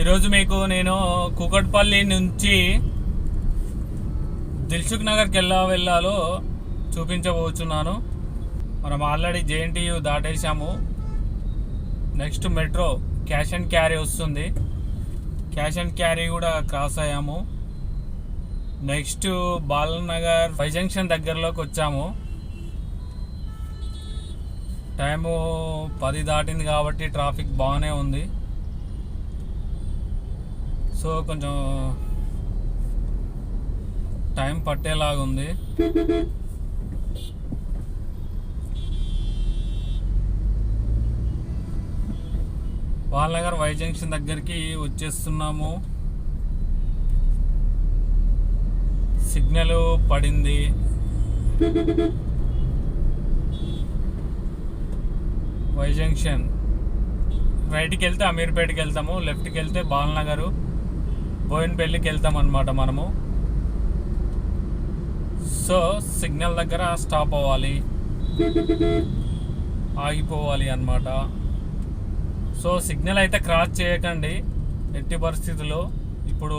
ఈరోజు మీకు నేను కుకట్పల్లి నుంచి దిల్సుఖ్ నగర్కి ఎలా వెళ్ళాలో చూపించబోతున్నాను మనం already JNTU దాటేసాము next Metro cash and carry వస్తుంది. క్యాష్ అండ్ క్యారీ కూడా క్రాస్ అయ్యాము. నెక్స్ట్ బాలనగర్ ఫై జంక్షన్ దగ్గరలోకి వచ్చాము. టైము పది దాటింది కాబట్టి ట్రాఫిక్ బాగానే ఉంది. సో కొంచెం టైం పట్టేలాగా ఉంది బాలనగర్ వై జంక్షన్ దగ్గరికి వచ్చేస్తున్నాము. సిగ్నల్ పడింది. Y junction. రైట్కి వెళ్తే అమీర్పేటకి వెళ్తాము. లెఫ్ట్కి వెళ్తే బాలనగర్. బోయినపల్లికి వెళ్తాం అనమాట మనము. సో సిగ్నల్ దగ్గర స్టాప్ అవ్వాలి. ఆగిపోవాలి అన్నమాట. సో సిగ్నల్ అయితే క్రాస్ చేయకండి. ఎట్టి పరిస్థితుల్లో ఇప్పుడు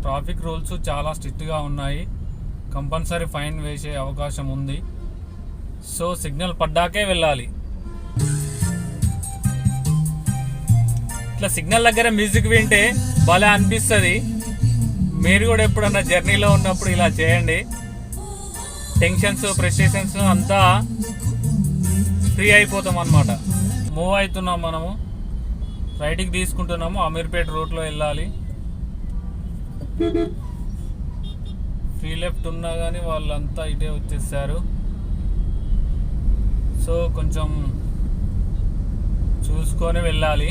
ట్రాఫిక్ రూల్స్ చాలా స్ట్రిక్ట్గా ఉన్నాయి. కంపల్సరీ ఫైన్ వేసే అవకాశం ఉంది. సో సిగ్నల్ పడ్డాకే వెళ్ళాలి. ఇట్లా సిగ్నల్ దగ్గర మ్యూజిక్ వింటే భలే అనిపిస్తుంది. మీరు కూడా ఎప్పుడన్నా జర్నీలో ఉన్నప్పుడు ఇలా చేయండి. టెన్షన్స్ ప్రెస్టేషన్స్ అంతా ఫ్రీ అయిపోతాం అనమాట మూవ్ అవుతున్నాం మనము. రైట్కి తీసుకుంటున్నాము. అమీర్పేట్ రూట్లో వెళ్ళాలి. ఫ్రీ లెఫ్ట్ ఉన్నా కానీ వాళ్ళంతా ఇటే వచ్చేసారు. సో కొంచెం చూసుకొని వెళ్ళాలి.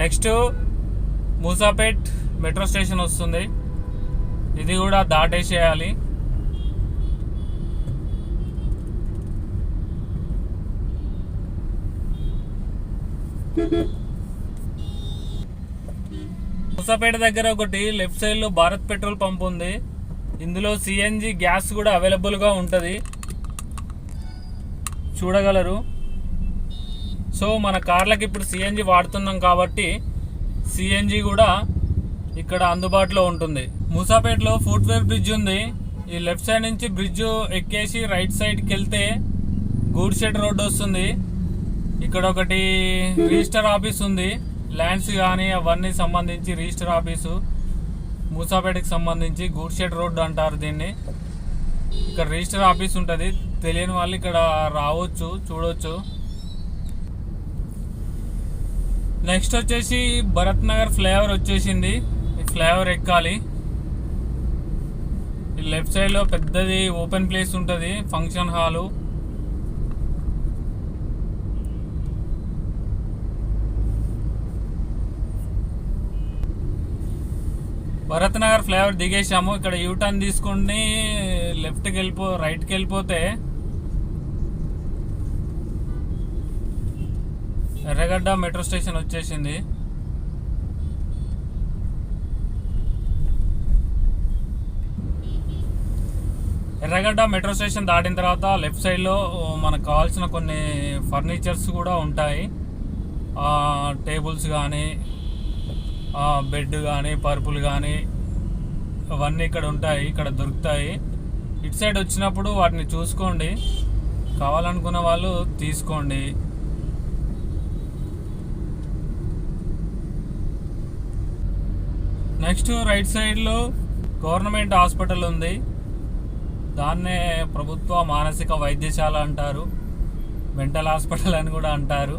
నెక్స్ట్ మూసాపేట్ మెట్రో స్టేషన్ వస్తుంది. ఇది కూడా దాటేసేయాలి. మూసాపేట దగ్గర ఒకటి లెఫ్ట్ సైడ్లో భారత్ పెట్రోల్ పంప్ ఉంది. ఇందులో సిఎన్జి గ్యాస్ కూడా అవైలబుల్గా ఉంటుంది. చూడగలరు. సో మన కార్లకి ఇప్పుడు సిఎన్జి వాడుతున్నాం కాబట్టి సిఎన్జి కూడా ఇక్కడ అందుబాటులో ఉంటుంది. మూసాపేటలో ఫుట్వేర్ బ్రిడ్జ్ ఉంది. ఈ లెఫ్ట్ సైడ్ నుంచి బ్రిడ్జ్ ఎక్కేసి రైట్ సైడ్కి వెళ్తే గూడ్షెడ్ రోడ్డు రోడ్ వస్తుంది. ఇక్కడ ఒకటి రిజిస్టర్ ఆఫీస్ ఉంది. ల్యాండ్స్ కానీ అవన్నీ సంబంధించి రిజిస్టర్ ఆఫీసు మూసాపేటకి సంబంధించి గూడ్షెడ్ రోడ్డు రోడ్ అంటారు దీన్ని. ఇక్కడ రిజిస్టర్ ఆఫీస్ ఉంటుంది. తెలియని వాళ్ళు ఇక్కడ రావచ్చు చూడవచ్చు నెక్స్ట్ వచ్చేసి భరత్ నగర్ ఫ్లేవర్ వచ్చేసింది. ఫ్లేవర్ ఎక్కాలి. లెఫ్ట్ సైడ్లో పెద్దది ఓపెన్ ప్లేస్ ఉంటుంది function hall. Bharat Nagar flyover దిగేసాము ఇక్కడ యూటర్న్ తీసుకుని లెఫ్ట్కి వెళ్ళిపో రైట్కి వెళ్ళిపోతే ఎర్రగడ్డ మెట్రో స్టేషన్ వచ్చేసింది. ఎర్రగడ్డ మెట్రో స్టేషన్ దాటిన తర్వాత లెఫ్ట్ సైడ్లో మనకు కావాల్సిన కొన్ని ఫర్నిచర్స్ కూడా ఉంటాయి. టేబుల్స్ కానీ బెడ్ కానీ పరుపులు కానీ అవన్నీ ఇక్కడ ఉంటాయి ఇక్కడ దొరుకుతాయి. ఇటు సైడ్ వచ్చినప్పుడు వాటిని చూసుకోండి. కావాలనుకున్న వాళ్ళు తీసుకోండి. నెక్స్ట్ రైట్ సైడ్లో గవర్నమెంట్ హాస్పిటల్ ఉంది. దాన్నే ప్రభుత్వ మానసిక వైద్యశాల అంటారు. మెంటల్ హాస్పిటల్ అని కూడా అంటారు.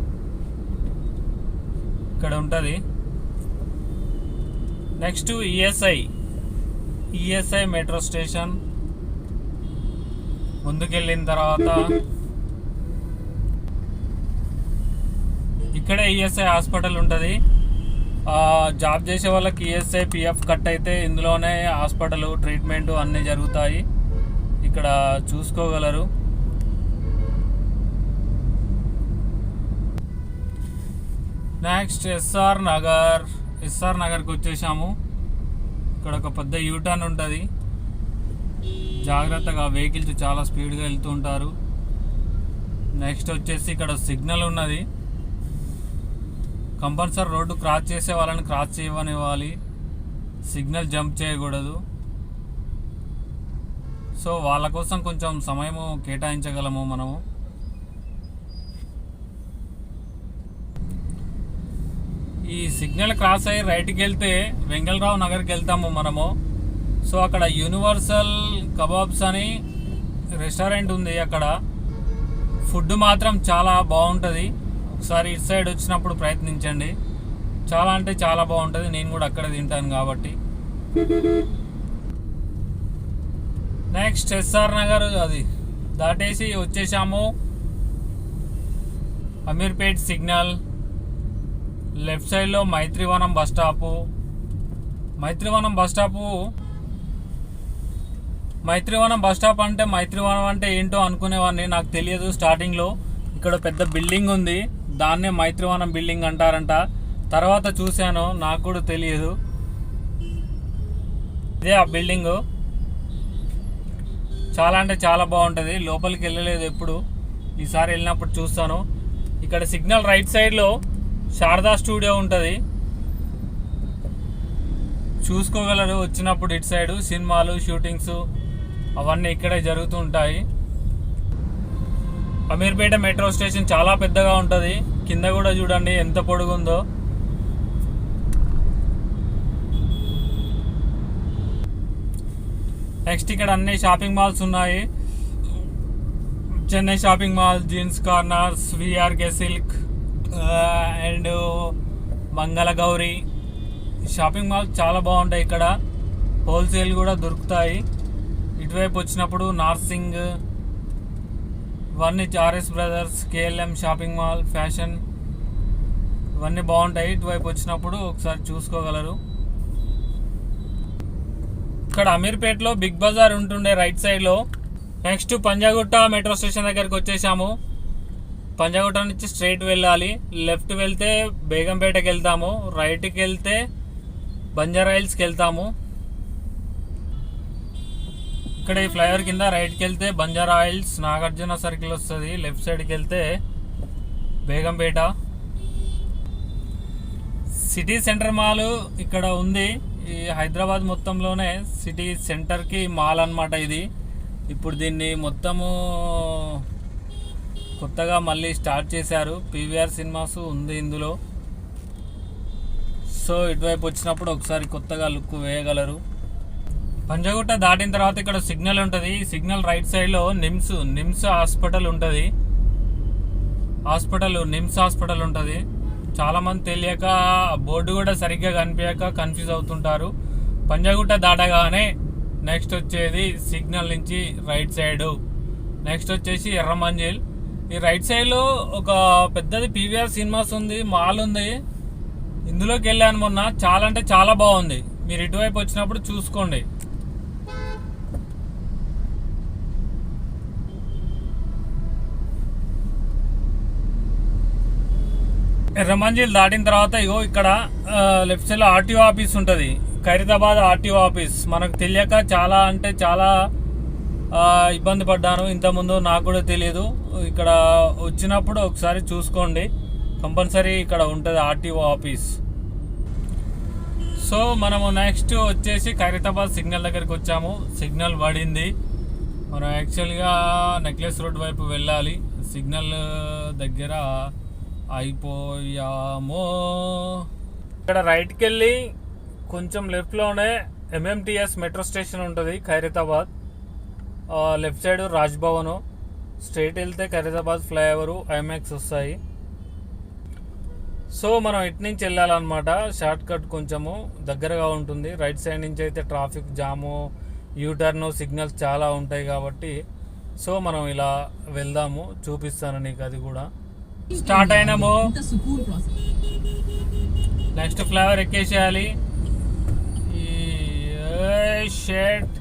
ఇక్కడ ఉంటుంది. Next ESI. ESI metro station. ముందుకెళ్ళిన తర్వాత ఇక్కడే ఈఎస్ఐ హాస్పిటల్ ఉంటుంది. జాబ్ చేసే వాళ్ళకి ఈఎస్ఐ పిఎఫ్ కట్ అయితే ఇందులోనే హాస్పిటల్ ట్రీట్మెంట్ అన్నీ జరుగుతాయి. ఇక్కడ చూసుకోగలరు. నెక్స్ట్ ఎస్ఆర్ నగర్ ఎస్ఆర్ నగర్కి వచ్చేసాము. ఇక్కడ ఒక పెద్ద యూటర్న్ ఉంటుంది. జాగ్రత్తగా వెహికల్స్ చాలా స్పీడ్గా వెళ్తూ ఉంటారు. నెక్స్ట్ వచ్చేసి ఇక్కడ సిగ్నల్ ఉన్నది. కంపల్సరీ రోడ్డు క్రాస్ చేసే వాళ్ళని క్రాస్ చేయనివ్వాలి. సిగ్నల్ జంప్ చేయకూడదు. సో వాళ్ళ కోసం కొంచెం సమయము కేటాయించగలము మనము. ఈ సిగ్నల్ క్రాస్ అయ్యి రైట్కి వెళ్తే వెంగళరావు నగర్కి వెళ్తాము మనము. సో అక్కడ యూనివర్సల్ కబాబ్స్ అని రెస్టారెంట్ ఉంది అక్కడ. ఫుడ్ మాత్రం చాలా బాగుంటుంది. ఒకసారి ఇటు సైడ్ వచ్చినప్పుడు ప్రయత్నించండి. చాలా అంటే చాలా బాగుంటుంది. నేను కూడా అక్కడే తింటాను కాబట్టి. నెక్స్ట్ ఎస్ఆర్ నగర్ అది. దాటేసి వచ్చేసాము. అమీర్పేట్ సిగ్నల్. లెఫ్ట్ సైడ్లో Maitrivanam bus stop. Maitrivanam bus stop. Maitrivanam bus stop అంటే మైత్రివనం అంటే ఏంటో అనుకునేవాడిని. నాకు తెలియదు స్టార్టింగ్లో. ఇక్కడ పెద్ద బిల్డింగ్ ఉంది. దాన్నే మైత్రివనం బిల్డింగ్ అంటారంట. తర్వాత చూశాను నాకు కూడా తెలియదు. ఇదే ఆ బిల్డింగ్. చాలా అంటే చాలా బాగుంటుంది. లోపలికి వెళ్ళలేదు ఎప్పుడు. ఈసారి వెళ్ళినప్పుడు చూస్తాను. ఇక్కడ సిగ్నల్ రైట్ సైడ్లో శారదా స్టూడియో ఉంటుంది. చూసుకోగలరు వచ్చినప్పుడు ఇటు సైడు. సినిమాలు షూటింగ్స్ అవన్నీ ఇక్కడే జరుగుతూ ఉంటాయి. అమీర్పేట మెట్రో స్టేషన్ చాలా పెద్దగా ఉంటుంది. కింద కూడా చూడండి ఎంత పొడుగుందో. నెక్స్ట్ ఇక్కడ అన్ని షాపింగ్ మాల్స్ ఉన్నాయి. Chennai shopping mall jeans corners VRK silk and Mangalagowri shopping mall చాలా బాగుంటాయి ఇక్కడ. హోల్సేల్ కూడా దొరుకుతాయి. ఇటువైపు వచ్చినప్పుడు నార్సింగ్ ఇవన్నీ RS brothers KLM shopping mall fashion ఇవన్నీ బాగుంటాయి. ఇటువైపు వచ్చినప్పుడు ఒకసారి చూసుకోగలరు. ఇక్కడ అమీర్పేటలో బిగ్ బజార్ ఉంటుండే రైట్ సైడ్లో. నెక్స్ట్ పంజాగుట్ట మెట్రో స్టేషన్ దగ్గరికి వచ్చేసాము. పంజాగుట్ట నుంచి స్ట్రైట్ వెళ్ళాలి. లెఫ్ట్ వెళ్తే బేగంపేటకి వెళ్తాము. రైట్కి వెళ్తే బంజారా హిల్స్కి వెళ్తాము. ఇక్కడ ఈ ఫ్లైఓవర్ కింద రైట్కి వెళ్తే బంజారా ఆయిల్స్ నాగార్జున సర్కిల్ వస్తుంది. లెఫ్ట్ సైడ్కి వెళ్తే బేగంపేట. సిటీ సెంటర్ మాల్ ఇక్కడ ఉంది. ఈ హైదరాబాద్ మొత్తంలోనే సిటీ సెంటర్కి మాల్ అన్నమాట ఇది. ఇప్పుడు దీన్ని మొత్తము కొత్తగా మళ్ళీ స్టార్ట్ చేశారు. పీవీఆర్ సినిమాస్ ఉంది ఇందులో. సో ఇటువైపు వచ్చినప్పుడు ఒకసారి కొత్తగా లుక్ వేయగలరు. పంజగుట్ట దాటిన తర్వాత ఇక్కడ సిగ్నల్ ఉంటుంది. సిగ్నల్ రైట్ సైడ్లో నిమ్స్ నిమ్స్ హాస్పిటల్ ఉంటుంది. హాస్పిటల్ నిమ్స్ హాస్పిటల్ ఉంటుంది. చాలామంది తెలియక బోర్డు కూడా సరిగ్గా కనిపించక కన్ఫ్యూజ్ అవుతుంటారు. పంజగుట్ట దాటగానే నెక్స్ట్ వచ్చేది సిగ్నల్ నుంచి రైట్ సైడు. నెక్స్ట్ వచ్చేసి ఎర్రమంజిల్ ఈ రైట్ సైడ్లో ఒక పెద్దది పీవీఆర్ సినిమాస్ ఉంది మాల్ ఉంది. ఇందులోకి వెళ్ళాను మొన్న. చాలా అంటే చాలా బాగుంది. మీరు ఇటువైపు వచ్చినప్పుడు చూసుకోండి. ఎర్రమంజిల్ దాటిన తర్వాత ఇగో ఇక్కడ లెఫ్ట్ సైడ్లో ఆర్టీఓ ఆఫీస్ ఉంటుంది. Khairatabad RTO office. మనకు తెలియక చాలా అంటే చాలా ఇబ్బంది పడ్డాను. ఇంతకుముందు నాకు కూడా తెలియదు ఇక్కడ వచ్చినప్పుడు ఒకసారి చూసుకోండి. కంపల్సరీ ఇక్కడ ఉంటుంది ఆర్టీఓ ఆఫీస్. సో మనము నెక్స్ట్ వచ్చేసి ఖైరతాబాద్ సిగ్నల్ దగ్గరికి వచ్చాము. సిగ్నల్ పడింది. మనం యాక్చువల్గా నెక్లెస్ రోడ్ వైపు వెళ్ళాలి. సిగ్నల్ దగ్గర అయిపోయాము. ఇక్కడ రైట్కి వెళ్ళి కొంచెం లెఫ్ట్లోనే ఎంఎంటిఎస్ మెట్రో స్టేషన్ ఉంటుంది Khairatabad. Left side Raj Bhavan straight వెళ్తే ఖైరతాబాద్ ఫ్లైఓవర్ ఐమాక్స్ వస్తాయి. సో మనం ఇటు నుంచి వెళ్ళాలన్నమాట. షార్ట్ కట్ కొంచెము దగ్గరగా ఉంటుంది. రైట్ సైడ్ నుంచి అయితే ట్రాఫిక్ జాము యూటర్న్ సిగ్నల్స్ చాలా ఉంటాయి కాబట్టి. సో మనం ఇలా వెళ్దాము. చూపిస్తాను నీకు అది కూడా. స్టార్ట్ అయినాము. నెక్స్ట్ ఫ్లేవర్ ఎక్కేసేయాలి. ఈ షర్ట్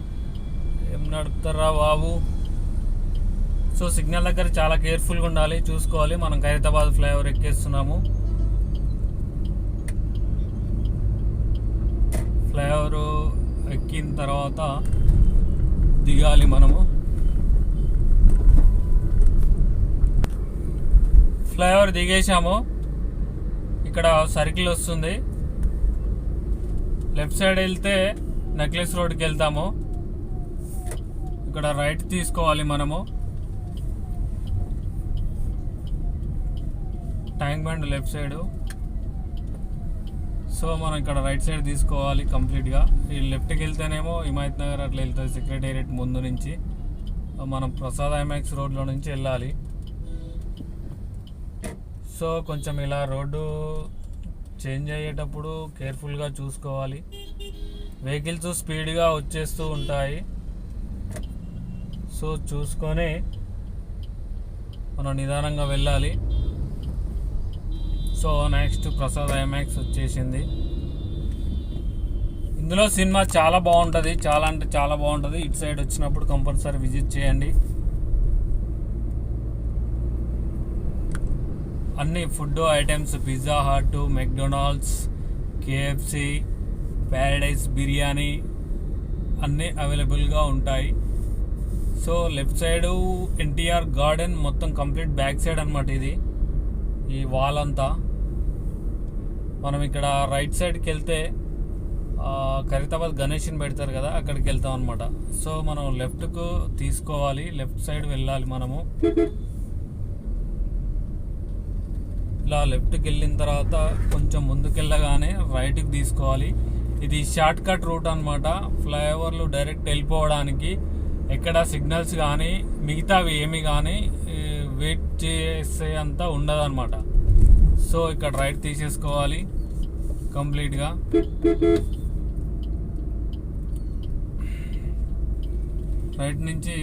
ఏం నడుపుతారా బాబు? సో సిగ్నల్ దగ్గర చాలా కేర్ఫుల్గా ఉండాలి చూసుకోవాలి. మనం ఖైరతాబాద్ ఫ్లైఓవర్ ఎక్కేస్తున్నాము. ఫ్లైఓవర్ ఎక్కిన తర్వాత దిగాలి మనము. ఫ్లైఓవర్ దిగేసాము ఇక్కడ సర్కిల్ వస్తుంది. లెఫ్ట్ సైడ్ వెళ్తే నెక్లెస్ రోడ్కి వెళ్తాము. ఇక్కడ రైట్ తీసుకోవాలి మనము. Tank Bund left side. So మనం ఇక్కడ రైట్ సైడ్ తీసుకోవాలి కంప్లీట్గా. ఈ లెఫ్ట్కి వెళ్తేనేమో హిమాయత్ నగర్ అట్లా వెళ్తుంది సెక్రటేరియట్ ముందు నుంచి. మనం ప్రసాద్ ఐమాక్స్ రోడ్లో నుంచి వెళ్ళాలి. సో కొంచెం ఇలా రోడ్డు చేంజ్ అయ్యేటప్పుడు కేర్ఫుల్గా చూసుకోవాలి. వెహికల్స్ స్పీడ్గా వచ్చేస్తూ ఉంటాయి. సో చూసుకొని మనం నిదానంగా వెళ్ళాలి. సో నెక్స్ట్ ప్రసాద్ ఐమాక్స్ వచ్చేసింది. ఇందులో సినిమా చాలా బాగుంటుంది. చాలా అంటే చాలా బాగుంటుంది. ఇటు సైడ్ వచ్చినప్పుడు కంపల్సరీ విజిట్ చేయండి. అన్ని food items Pizza Hut McDonald's KFC Paradise biryani అన్నీ అవైలబుల్గా ఉంటాయి. So left side NTR Garden మొత్తం కంప్లీట్ బ్యాక్ సైడ్ అనమాట ఇది. ఈ వాల్ అంతా. మనం ఇక్కడ రైట్ సైడ్కి వెళ్తే ఖరీతాబాద్ గణేష్ని పెడతారు కదా అక్కడికి వెళ్తాం అనమాట సో మనం లెఫ్ట్కు తీసుకోవాలి లెఫ్ట్ సైడ్ వెళ్ళాలి మనము. ఇట్లా లెఫ్ట్కి వెళ్ళిన తర్వాత కొంచెం ముందుకెళ్ళగానే రైట్కి తీసుకోవాలి. ఇది షార్ట్ కట్ రూట్ అనమాట ఫ్లైఓవర్లు డైరెక్ట్ వెళ్ళిపోవడానికి ఎక్కడ సిగ్నల్స్ కానీ మిగతావి ఏమి కానీ వెయిట్ చేసే అంత ఉండదన్నమాట. సో ఇక్కడ రైట్ తీసేసుకోవాలి కంప్లీట్గా రైట్ నుంచి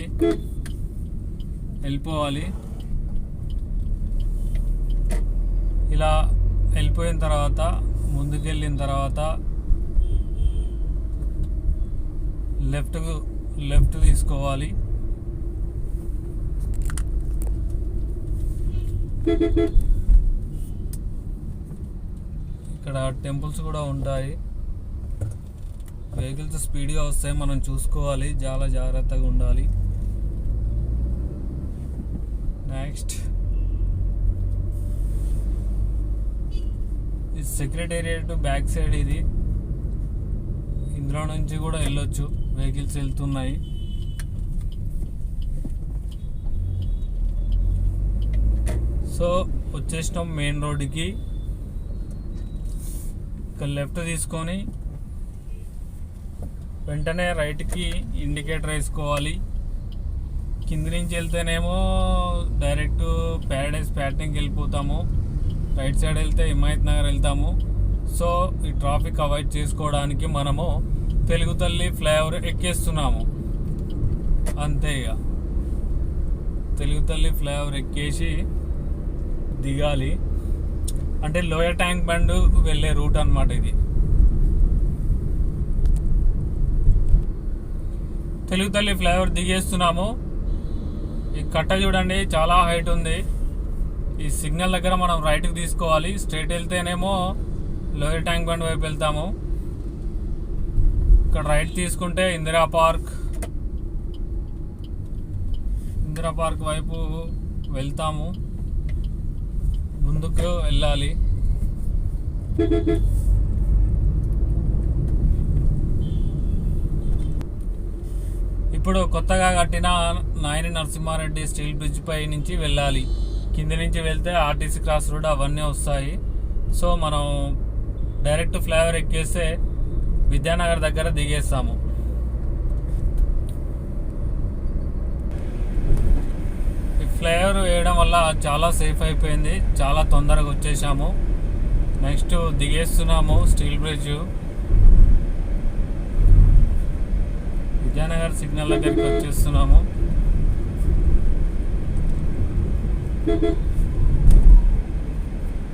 వెళ్ళిపోవాలి. ఇలా వెళ్ళిపోయిన తర్వాత ముందుకెళ్ళిన తర్వాత లెఫ్ట్ లెఫ్ట్ తీసుకోవాలి. ఇక్కడ టెంపుల్స్ కూడా ఉంటాయి. వెహికల్స్ స్పీడ్గా వస్తాయి మనం చూసుకోవాలి. చాలా జాగ్రత్తగా ఉండాలి. నెక్స్ట్ ఇది సెక్రటేరియట్ బ్యాక్ సైడ్ ఇది. ఇందులో నుంచి కూడా వెళ్ళొచ్చు. వెహికల్స్ వెళ్తున్నాయి. సో వచ్చేసినాం మెయిన్ రోడ్డుకి. ఇక్కడ లెఫ్ట్ తీసుకొని వెంటనే రైట్కి ఇండికేటర్ వేసుకోవాలి. కింది నుంచి వెళ్తేనేమో డైరెక్ట్ ప్యారడైజ్ ప్యాటర్న్కి వెళ్ళిపోతాము. రైట్ సైడ్ వెళ్తే హిమాయత్ నగర్ వెళ్తాము. సో ఈ ట్రాఫిక్ అవాయిడ్ చేసుకోవడానికి మనము తెలుగు తల్లి ఫ్లైఓవర్ ఎక్కేస్తున్నాము. అంతే ఇక. తెలుగు తల్లి ఫ్లైఓవర్ ఎక్కేసి దిగాలి. అంటే లోయర్ ట్యాంక్ బండ్ వెళ్ళే రూట్ అన్నమాట ఇది. తెలుగు తల్లి ఫ్లైఓవర్ దిగేస్తున్నాము. ఈ కట్ట చూడండి చాలా హైట్ ఉంది. ఈ సిగ్నల్ దగ్గర మనం రైట్కి తీసుకోవాలి. స్ట్రైట్ వెళ్తేనేమో లోయర్ ట్యాంక్ బండ్ వైపు వెళ్తాము. ఇక్కడ రైట్ తీసుకుంటే ఇందిరా పార్క్. ఇందిరా పార్క్ వైపు వెళ్తాము. ముందుకు వెళ్ళాలి. ఇప్పుడు కొత్తగా కట్టిన నాయని నరసింహారెడ్డి స్టీల్ బ్రిడ్జ్ పై నుంచి వెళ్ళాలి. కింది నుంచి వెళ్తే ఆర్టీసీ క్రాస్ రోడ్ అవన్నీ వస్తాయి. సో మనం డైరెక్ట్ ఫ్లైఓవర్ ఎక్కేస్తే విద్యానగర్ దగ్గర దిగేస్తాము. ఈ ఫ్లైఓవర్ వేయడం వల్ల చాలా సేఫ్ అయిపోయింది. చాలా తొందరగా వచ్చేసాము. నెక్స్ట్ దిగేస్తున్నాము స్టీల్ బ్రిడ్జ్ విద్యానగర్ సిగ్నల్ దగ్గరికి వచ్చేస్తున్నాము. Mm-hmm.